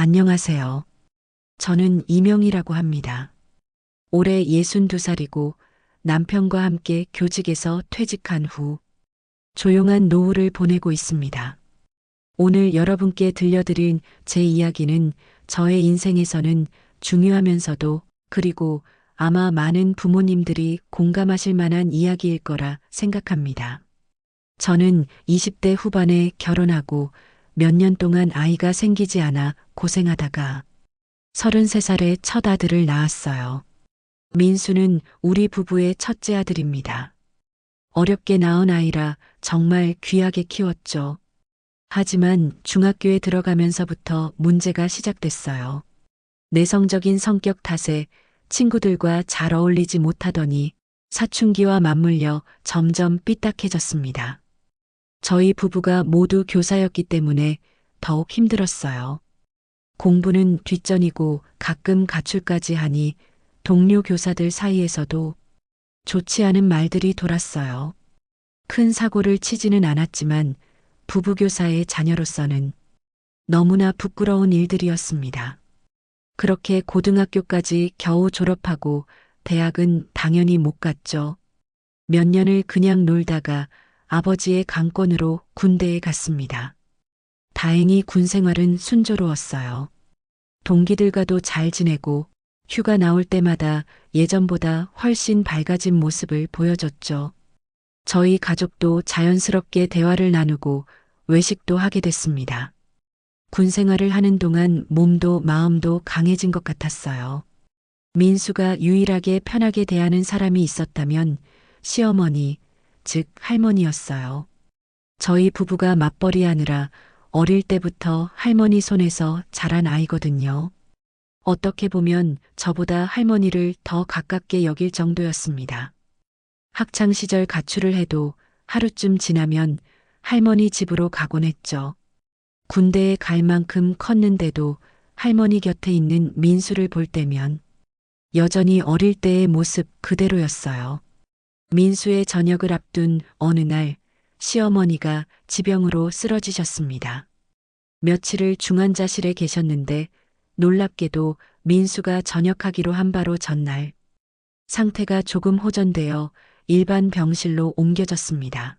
안녕하세요. 저는 이명이라고 합니다. 올해 62살이고 남편과 함께 교직에서 퇴직한 후 조용한 노후를 보내고 있습니다. 오늘 여러분께 들려드린 제 이야기는 저의 인생에서는 중요하면서도 그리고 아마 많은 부모님들이 공감하실 만한 이야기일 거라 생각합니다. 저는 20대 후반에 결혼하고 몇 년 동안 아이가 생기지 않아 고생하다가 33살에 첫 아들을 낳았어요. 민수는 우리 부부의 첫째 아들입니다. 어렵게 낳은 아이라 정말 귀하게 키웠죠. 하지만 중학교에 들어가면서부터 문제가 시작됐어요. 내성적인 성격 탓에 친구들과 잘 어울리지 못하더니 사춘기와 맞물려 점점 삐딱해졌습니다. 저희 부부가 모두 교사였기 때문에 더욱 힘들었어요. 공부는 뒷전이고 가끔 가출까지 하니 동료 교사들 사이에서도 좋지 않은 말들이 돌았어요. 큰 사고를 치지는 않았지만 부부교사의 자녀로서는 너무나 부끄러운 일들이었습니다. 그렇게 고등학교까지 겨우 졸업하고 대학은 당연히 못 갔죠. 몇 년을 그냥 놀다가 아버지의 강권으로 군대에 갔습니다. 다행히 군 생활은 순조로웠어요. 동기들과도 잘 지내고 휴가 나올 때마다 예전보다 훨씬 밝아진 모습을 보여줬죠. 저희 가족도 자연스럽게 대화를 나누고 외식도 하게 됐습니다. 군 생활을 하는 동안 몸도 마음도 강해진 것 같았어요. 민수가 유일하게 편하게 대하는 사람이 있었다면 시어머니, 즉 할머니였어요. 저희 부부가 맞벌이 하느라 어릴 때부터 할머니 손에서 자란 아이거든요. 어떻게 보면 저보다 할머니를 더 가깝게 여길 정도였습니다. 학창 시절 가출을 해도 하루쯤 지나면 할머니 집으로 가곤 했죠. 군대에 갈 만큼 컸는데도 할머니 곁에 있는 민수를 볼 때면 여전히 어릴 때의 모습 그대로였어요. 민수의 저녁을 앞둔 어느 날 시어머니가 지병으로 쓰러지셨습니다. 며칠을 중환자실에 계셨는데 놀랍게도 민수가 전역하기로 한 바로 전날 상태가 조금 호전되어 일반 병실로 옮겨졌습니다.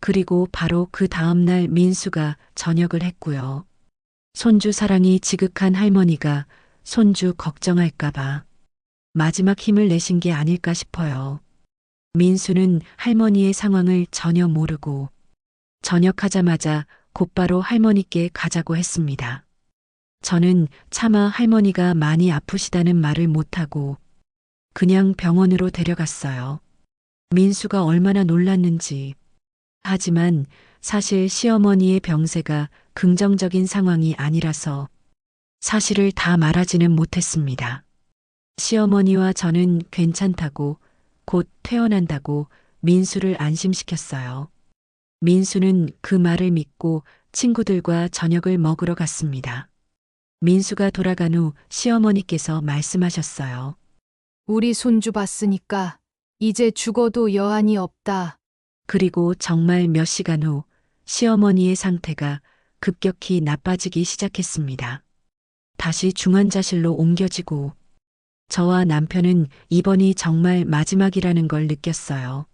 그리고 바로 그 다음날 민수가 전역을 했고요. 손주 사랑이 지극한 할머니가 손주 걱정할까봐 마지막 힘을 내신 게 아닐까 싶어요. 민수는 할머니의 상황을 전혀 모르고 전역하자마자 곧바로 할머니께 가자고 했습니다. 저는 차마 할머니가 많이 아프시다는 말을 못하고 그냥 병원으로 데려갔어요. 민수가 얼마나 놀랐는지. 하지만 사실 시어머니의 병세가 긍정적인 상황이 아니라서 사실을 다 말하지는 못했습니다. 시어머니와 저는 괜찮다고 곧 퇴원한다고 민수를 안심시켰어요. 민수는 그 말을 믿고 친구들과 저녁을 먹으러 갔습니다. 민수가 돌아간 후 시어머니께서 말씀하셨어요. 우리 손주 봤으니까 이제 죽어도 여한이 없다. 그리고 정말 몇 시간 후 시어머니의 상태가 급격히 나빠지기 시작했습니다. 다시 중환자실로 옮겨지고 저와 남편은 이번이 정말 마지막이라는 걸 느꼈어요.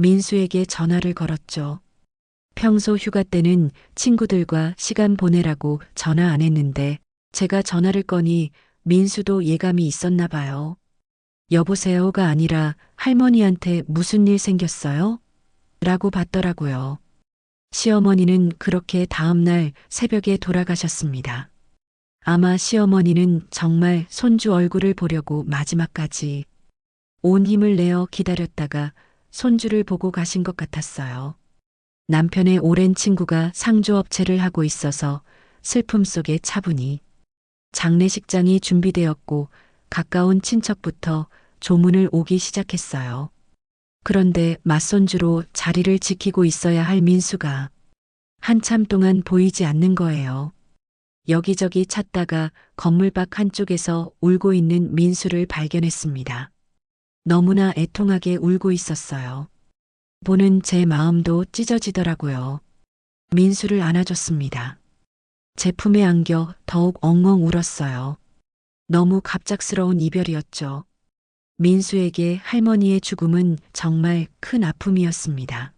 민수에게 전화를 걸었죠. 평소 휴가 때는 친구들과 시간 보내라고 전화 안 했는데 제가 전화를 거니 민수도 예감이 있었나 봐요. 여보세요가 아니라 할머니한테 무슨 일 생겼어요? 라고 받더라고요. 시어머니는 그렇게 다음날 새벽에 돌아가셨습니다. 아마 시어머니는 정말 손주 얼굴을 보려고 마지막까지 온 힘을 내어 기다렸다가 손주를 보고 가신 것 같았어요. 남편의 오랜 친구가 상조업체를 하고 있어서 슬픔 속에 차분히 장례식장이 준비되었고 가까운 친척부터 조문을 오기 시작했어요. 그런데 맞손주로 자리를 지키고 있어야 할 민수가 한참 동안 보이지 않는 거예요. 여기저기 찾다가 건물 밖 한쪽에서 울고 있는 민수를 발견했습니다. 너무나 애통하게 울고 있었어요. 보는 제 마음도 찢어지더라고요. 민수를 안아줬습니다. 제 품에 안겨 더욱 엉엉 울었어요. 너무 갑작스러운 이별이었죠. 민수에게 할머니의 죽음은 정말 큰 아픔이었습니다.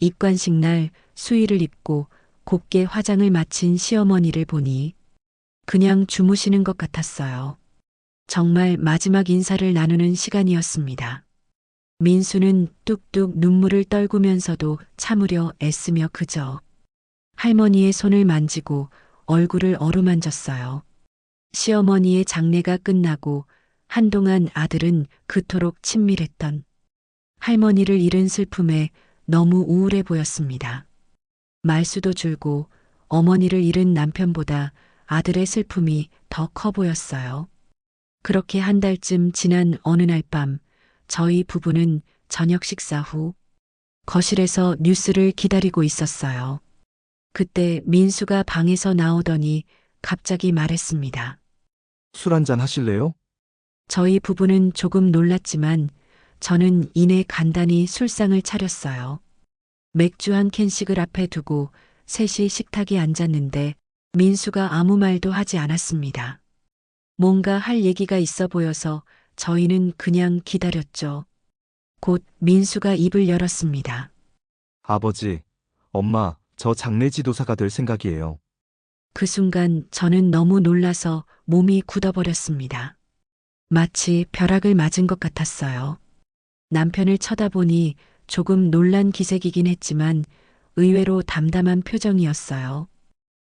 입관식 날 수의를 입고 곱게 화장을 마친 시어머니를 보니 그냥 주무시는 것 같았어요. 정말 마지막 인사를 나누는 시간이었습니다. 민수는 뚝뚝 눈물을 떨구면서도 참으려 애쓰며 그저 할머니의 손을 만지고 얼굴을 어루만졌어요. 시어머니의 장례가 끝나고 한동안 아들은 그토록 친밀했던 할머니를 잃은 슬픔에 너무 우울해 보였습니다. 말수도 줄고 어머니를 잃은 남편보다 아들의 슬픔이 더 커 보였어요. 그렇게 한 달쯤 지난 어느 날 밤 저희 부부는 저녁 식사 후 거실에서 뉴스를 기다리고 있었어요. 그때 민수가 방에서 나오더니 갑자기 말했습니다. 술 한잔 하실래요? 저희 부부는 조금 놀랐지만 저는 이내 간단히 술상을 차렸어요. 맥주 한 캔씩을 앞에 두고 셋이 식탁에 앉았는데 민수가 아무 말도 하지 않았습니다. 뭔가 할 얘기가 있어 보여서 저희는 그냥 기다렸죠. 곧 민수가 입을 열었습니다. 아버지, 엄마, 저 장례 지도사가 될 생각이에요. 그 순간 저는 너무 놀라서 몸이 굳어버렸습니다. 마치 벼락을 맞은 것 같았어요. 남편을 쳐다보니 조금 놀란 기색이긴 했지만 의외로 담담한 표정이었어요.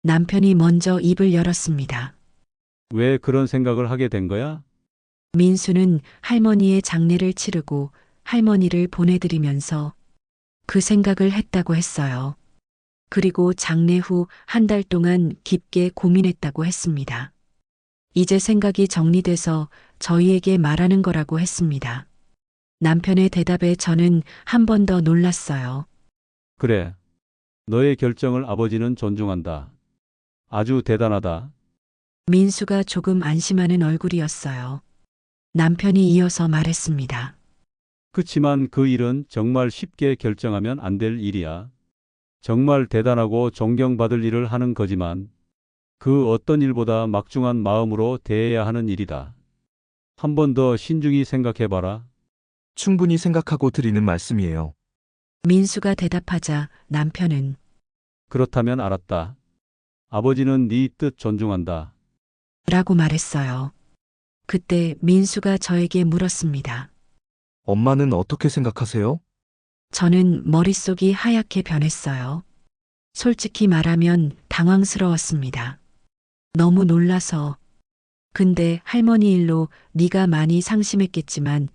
남편이 먼저 입을 열었습니다. 왜 그런 생각을 하게 된 거야? 민수는 할머니의 장례를 치르고 할머니를 보내드리면서 그 생각을 했다고 했어요. 그리고 장례 후 한 달 동안 깊게 고민했다고 했습니다. 이제 생각이 정리돼서 저희에게 말하는 거라고 했습니다. 남편의 대답에 저는 한 번 더 놀랐어요. 그래. 너의 결정을 아버지는 존중한다. 아주 대단하다. 민수가 조금 안심하는 얼굴이었어요. 남편이 이어서 말했습니다. 그치만 그 일은 정말 쉽게 결정하면 안 될 일이야. 정말 대단하고 존경받을 일을 하는 거지만 그 어떤 일보다 막중한 마음으로 대해야 하는 일이다. 한 번 더 신중히 생각해봐라. 충분히 생각하고 드리는 말씀이에요. 민수가 대답하자 남편은 그렇다면 알았다. 아버지는 네 뜻 존중한다. 라고 말했어요. 그때 민수가 저에게 물었습니다. 엄마는 어떻게 생각하세요? 저는 머릿속이 하얗게 변했어요. 솔직히 말하면 당황스러웠습니다. 너무 놀라서. 근데 할머니 일로 네가 많이 상심했겠지만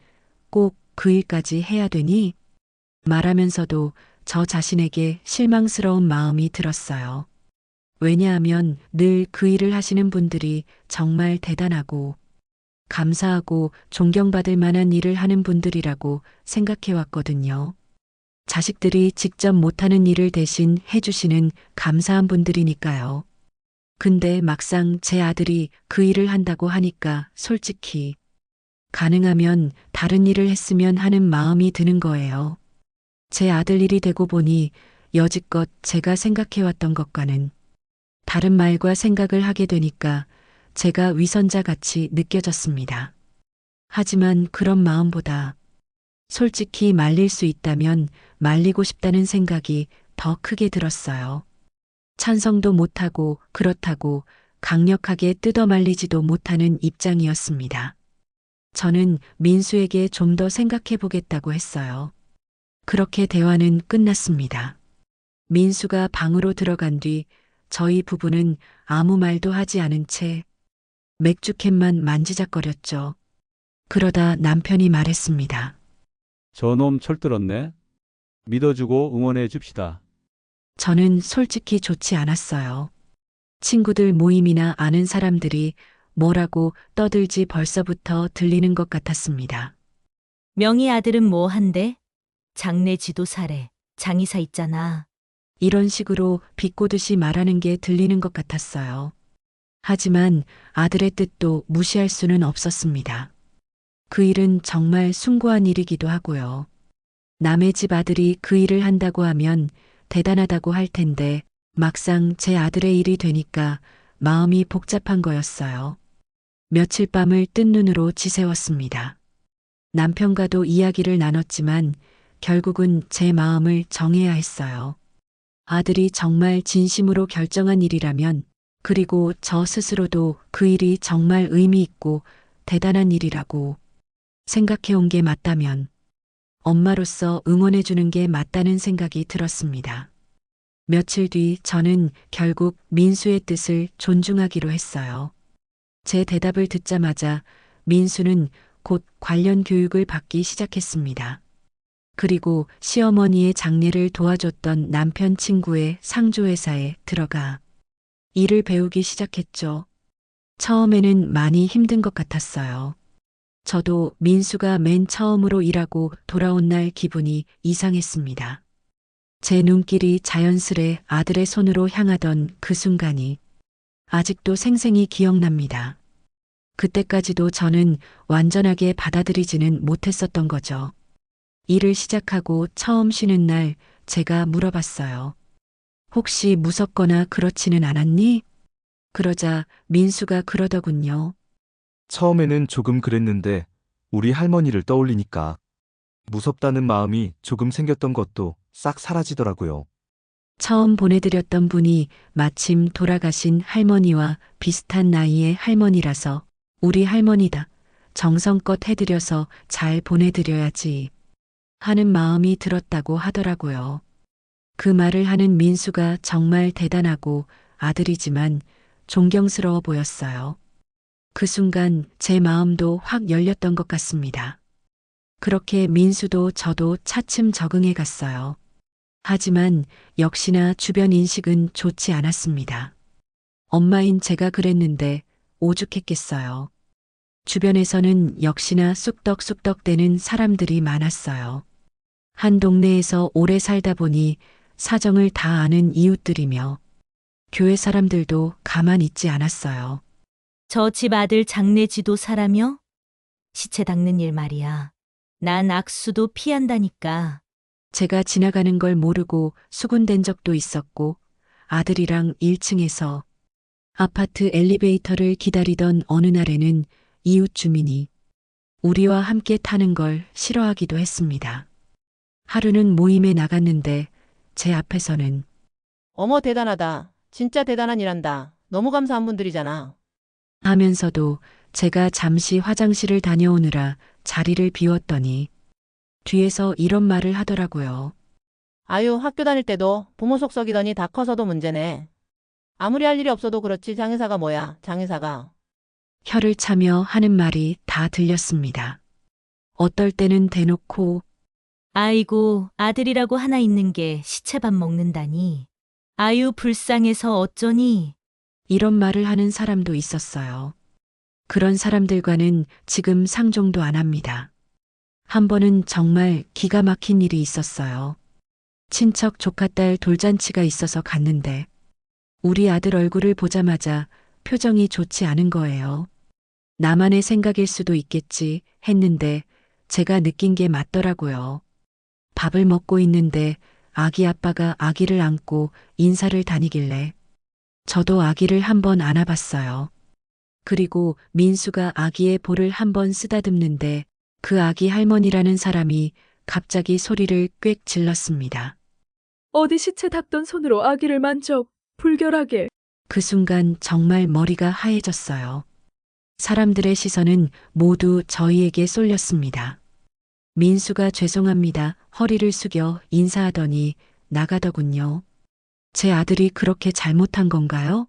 꼭 그 일까지 해야 되니? 말하면서도 저 자신에게 실망스러운 마음이 들었어요. 왜냐하면 늘 그 일을 하시는 분들이 정말 대단하고 감사하고 존경받을 만한 일을 하는 분들이라고 생각해 왔거든요. 자식들이 직접 못하는 일을 대신 해주시는 감사한 분들이니까요. 근데 막상 제 아들이 그 일을 한다고 하니까 솔직히 가능하면 다른 일을 했으면 하는 마음이 드는 거예요. 제 아들 일이 되고 보니 여지껏 제가 생각해왔던 것과는 다른 말과 생각을 하게 되니까 제가 위선자 같이 느껴졌습니다. 하지만 그런 마음보다 솔직히 말릴 수 있다면 말리고 싶다는 생각이 더 크게 들었어요. 찬성도 못하고 그렇다고 강력하게 뜯어 말리지도 못하는 입장이었습니다. 저는 민수에게 좀 더 생각해 보겠다고 했어요. 그렇게 대화는 끝났습니다. 민수가 방으로 들어간 뒤 저희 부부는 아무 말도 하지 않은 채 맥주캔만 만지작거렸죠. 그러다 남편이 말했습니다. 저놈 철들었네. 믿어주고 응원해 줍시다. 저는 솔직히 좋지 않았어요. 친구들 모임이나 아는 사람들이 뭐라고 떠들지 벌써부터 들리는 것 같았습니다. 명희 아들은 뭐 한대? 장례 지도사래. 장의사 있잖아. 이런 식으로 비꼬듯이 말하는 게 들리는 것 같았어요. 하지만 아들의 뜻도 무시할 수는 없었습니다. 그 일은 정말 숭고한 일이기도 하고요. 남의 집 아들이 그 일을 한다고 하면 대단하다고 할 텐데 막상 제 아들의 일이 되니까 마음이 복잡한 거였어요. 며칠 밤을 뜬 눈으로 지새웠습니다. 남편과도 이야기를 나눴지만 결국은 제 마음을 정해야 했어요. 아들이 정말 진심으로 결정한 일이라면 그리고 저 스스로도 그 일이 정말 의미 있고 대단한 일이라고 생각해 온 게 맞다면 엄마로서 응원해 주는 게 맞다는 생각이 들었습니다. 며칠 뒤 저는 결국 민수의 뜻을 존중하기로 했어요. 제 대답을 듣자마자 민수는 곧 관련 교육을 받기 시작했습니다. 그리고 시어머니의 장례를 도와줬던 남편 친구의 상조회사에 들어가 일을 배우기 시작했죠. 처음에는 많이 힘든 것 같았어요. 저도 민수가 맨 처음으로 일하고 돌아온 날 기분이 이상했습니다. 제 눈길이 자연스레 아들의 손으로 향하던 그 순간이 아직도 생생히 기억납니다. 그때까지도 저는 완전하게 받아들이지는 못했었던 거죠. 일을 시작하고 처음 쉬는 날 제가 물어봤어요. 혹시 무섭거나 그렇지는 않았니? 그러자 민수가 그러더군요. 처음에는 조금 그랬는데 우리 할머니를 떠올리니까 무섭다는 마음이 조금 생겼던 것도 싹 사라지더라고요. 처음 보내드렸던 분이 마침 돌아가신 할머니와 비슷한 나이의 할머니라서 우리 할머니다. 정성껏 해드려서 잘 보내드려야지. 하는 마음이 들었다고 하더라고요. 그 말을 하는 민수가 정말 대단하고 아들이지만 존경스러워 보였어요. 그 순간 제 마음도 확 열렸던 것 같습니다. 그렇게 민수도 저도 차츰 적응해 갔어요. 하지만 역시나 주변 인식은 좋지 않았습니다. 엄마인 제가 그랬는데 오죽했겠어요. 주변에서는 역시나 쑥덕쑥덕대는 사람들이 많았어요. 한 동네에서 오래 살다 보니 사정을 다 아는 이웃들이며 교회 사람들도 가만 있지 않았어요. 저 집 아들 장례 지도사라며? 시체 닦는 일 말이야. 난 악수도 피한다니까. 제가 지나가는 걸 모르고 수군된 적도 있었고 아들이랑 1층에서 아파트 엘리베이터를 기다리던 어느 날에는 이웃 주민이 우리와 함께 타는 걸 싫어하기도 했습니다. 하루는 모임에 나갔는데 제 앞에서는 어머 대단하다. 진짜 대단한 일한다. 너무 감사한 분들이잖아. 하면서도 제가 잠시 화장실을 다녀오느라 자리를 비웠더니 뒤에서 이런 말을 하더라고요. 아유 학교 다닐 때도 부모 속 썩이더니 다 커서도 문제네. 아무리 할 일이 없어도 그렇지 장의사가 뭐야 장의사가. 혀를 차며 하는 말이 다 들렸습니다. 어떨 때는 대놓고 아이고, 아들이라고 하나 있는 게 시체밥 먹는다니. 아유, 불쌍해서 어쩌니. 이런 말을 하는 사람도 있었어요. 그런 사람들과는 지금 상종도 안 합니다. 한 번은 정말 기가 막힌 일이 있었어요. 친척 조카딸 돌잔치가 있어서 갔는데 우리 아들 얼굴을 보자마자 표정이 좋지 않은 거예요. 나만의 생각일 수도 있겠지 했는데 제가 느낀 게 맞더라고요. 밥을 먹고 있는데 아기 아빠가 아기를 안고 인사를 다니길래 저도 아기를 한번 안아봤어요. 그리고 민수가 아기의 볼을 한번 쓰다듬는데 그 아기 할머니라는 사람이 갑자기 소리를 꽥 질렀습니다. 어디 시체 닦던 손으로 아기를 만져 불결하게 그 순간 정말 머리가 하얘졌어요. 사람들의 시선은 모두 저희에게 쏠렸습니다. 민수가 죄송합니다. 허리를 숙여 인사하더니 나가더군요. 제 아들이 그렇게 잘못한 건가요?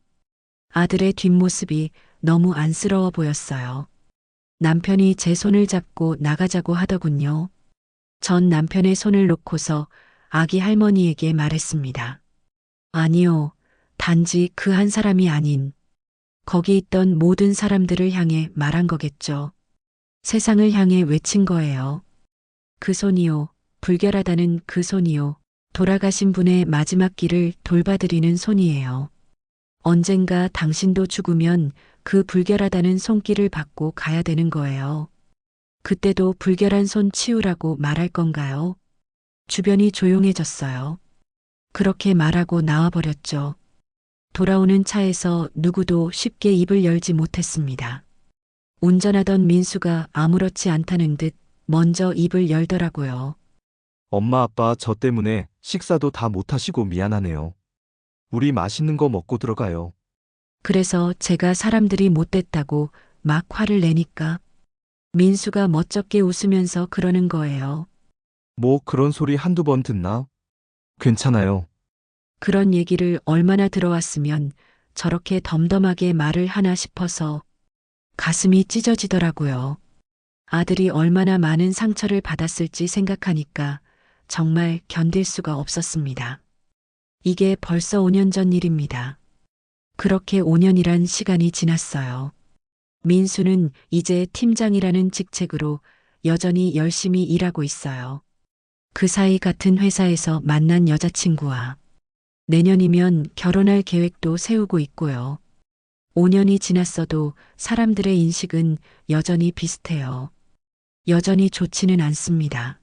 아들의 뒷모습이 너무 안쓰러워 보였어요. 남편이 제 손을 잡고 나가자고 하더군요. 전 남편의 손을 놓고서 아기 할머니에게 말했습니다. 아니요. 단지 그 한 사람이 아닌 거기 있던 모든 사람들을 향해 말한 거겠죠. 세상을 향해 외친 거예요. 그 손이요. 불결하다는 그 손이요. 돌아가신 분의 마지막 길을 돌봐드리는 손이에요. 언젠가 당신도 죽으면 그 불결하다는 손길을 받고 가야 되는 거예요. 그때도 불결한 손 치우라고 말할 건가요? 주변이 조용해졌어요. 그렇게 말하고 나와버렸죠. 돌아오는 차에서 누구도 쉽게 입을 열지 못했습니다. 운전하던 민수가 아무렇지 않다는 듯 먼저 입을 열더라고요. 엄마 아빠 저 때문에 식사도 다 못하시고 미안하네요. 우리 맛있는 거 먹고 들어가요. 그래서 제가 사람들이 못됐다고 막 화를 내니까 민수가 멋쩍게 웃으면서 그러는 거예요. 뭐 그런 소리 한두 번 듣나? 괜찮아요. 그런 얘기를 얼마나 들어왔으면 저렇게 덤덤하게 말을 하나 싶어서 가슴이 찢어지더라고요. 아들이 얼마나 많은 상처를 받았을지 생각하니까 정말 견딜 수가 없었습니다. 이게 벌써 5년 전 일입니다. 그렇게 5년이란 시간이 지났어요. 민수는 이제 팀장이라는 직책으로 여전히 열심히 일하고 있어요. 그 사이 같은 회사에서 만난 여자친구와 내년이면 결혼할 계획도 세우고 있고요. 5년이 지났어도 사람들의 인식은 여전히 비슷해요. 여전히 좋지는 않습니다.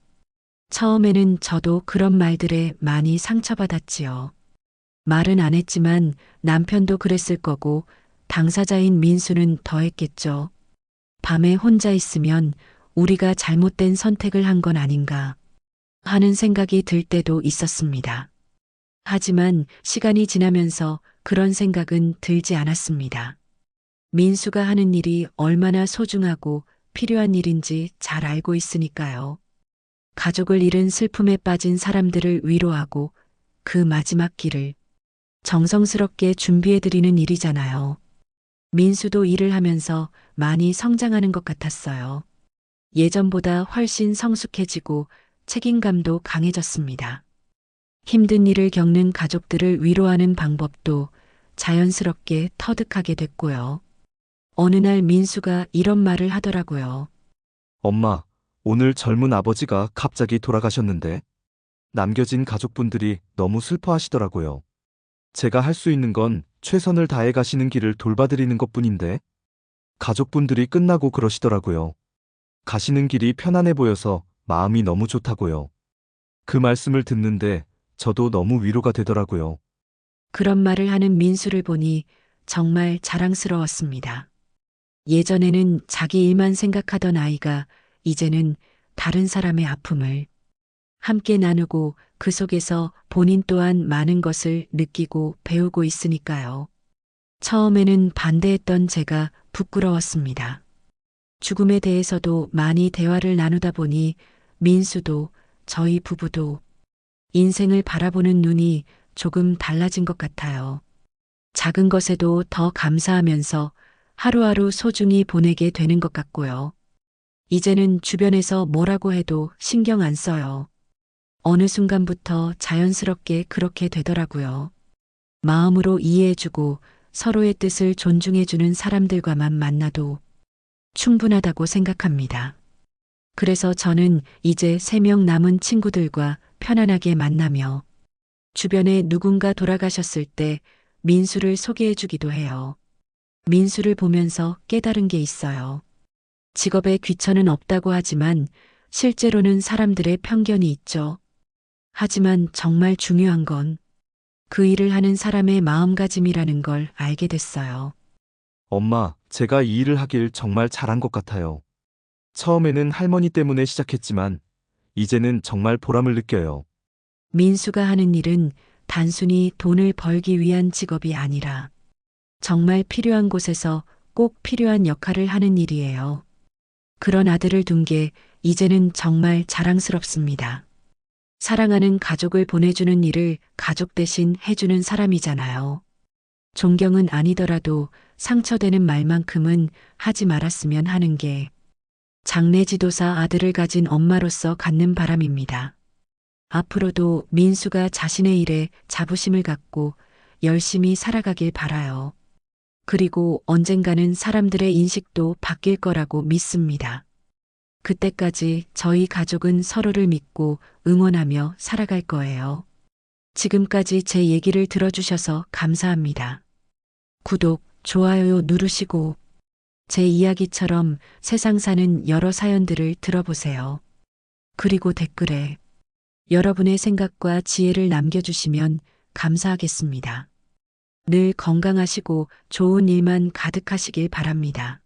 처음에는 저도 그런 말들에 많이 상처받았지요. 말은 안 했지만 남편도 그랬을 거고 당사자인 민수는 더 했겠죠. 밤에 혼자 있으면 우리가 잘못된 선택을 한 건 아닌가 하는 생각이 들 때도 있었습니다. 하지만 시간이 지나면서 그런 생각은 들지 않았습니다. 민수가 하는 일이 얼마나 소중하고 필요한 일인지 잘 알고 있으니까요. 가족을 잃은 슬픔에 빠진 사람들을 위로하고 그 마지막 길을 정성스럽게 준비해드리는 일이잖아요. 민수도 일을 하면서 많이 성장하는 것 같았어요. 예전보다 훨씬 성숙해지고 책임감도 강해졌습니다. 힘든 일을 겪는 가족들을 위로하는 방법도 자연스럽게 터득하게 됐고요. 어느 날 민수가 이런 말을 하더라고요. 엄마, 오늘 젊은 아버지가 갑자기 돌아가셨는데 남겨진 가족분들이 너무 슬퍼하시더라고요. 제가 할 수 있는 건 최선을 다해 가시는 길을 돌봐드리는 것 뿐인데 가족분들이 끝나고 그러시더라고요. 가시는 길이 편안해 보여서 마음이 너무 좋다고요. 그 말씀을 듣는데 저도 너무 위로가 되더라고요. 그런 말을 하는 민수를 보니 정말 자랑스러웠습니다. 예전에는 자기 일만 생각하던 아이가 이제는 다른 사람의 아픔을 함께 나누고 그 속에서 본인 또한 많은 것을 느끼고 배우고 있으니까요. 처음에는 반대했던 제가 부끄러웠습니다. 죽음에 대해서도 많이 대화를 나누다 보니 민수도 저희 부부도 인생을 바라보는 눈이 조금 달라진 것 같아요. 작은 것에도 더 감사하면서 하루하루 소중히 보내게 되는 것 같고요. 이제는 주변에서 뭐라고 해도 신경 안 써요. 어느 순간부터 자연스럽게 그렇게 되더라고요. 마음으로 이해해주고 서로의 뜻을 존중해주는 사람들과만 만나도 충분하다고 생각합니다. 그래서 저는 이제 세명 남은 친구들과 편안하게 만나며 주변에 누군가 돌아가셨을 때 민수를 소개해 주기도 해요. 민수를 보면서 깨달은 게 있어요. 직업에 귀천은 없다고 하지만 실제로는 사람들의 편견이 있죠. 하지만 정말 중요한 건 그 일을 하는 사람의 마음가짐이라는 걸 알게 됐어요. 엄마, 제가 이 일을 하길 정말 잘한 것 같아요. 처음에는 할머니 때문에 시작했지만 이제는 정말 보람을 느껴요. 민수가 하는 일은 단순히 돈을 벌기 위한 직업이 아니라 정말 필요한 곳에서 꼭 필요한 역할을 하는 일이에요. 그런 아들을 둔 게 이제는 정말 자랑스럽습니다. 사랑하는 가족을 보내주는 일을 가족 대신 해주는 사람이잖아요. 존경은 아니더라도 상처되는 말만큼은 하지 말았으면 하는 게 장례 지도사 아들을 가진 엄마로서 갖는 바람입니다. 앞으로도 민수가 자신의 일에 자부심을 갖고 열심히 살아가길 바라요. 그리고 언젠가는 사람들의 인식도 바뀔 거라고 믿습니다. 그때까지 저희 가족은 서로를 믿고 응원하며 살아갈 거예요. 지금까지 제 얘기를 들어주셔서 감사합니다. 구독, 좋아요 누르시고 제 이야기처럼 세상 사는 여러 사연들을 들어보세요. 그리고 댓글에 여러분의 생각과 지혜를 남겨주시면 감사하겠습니다. 늘 건강하시고 좋은 일만 가득하시길 바랍니다.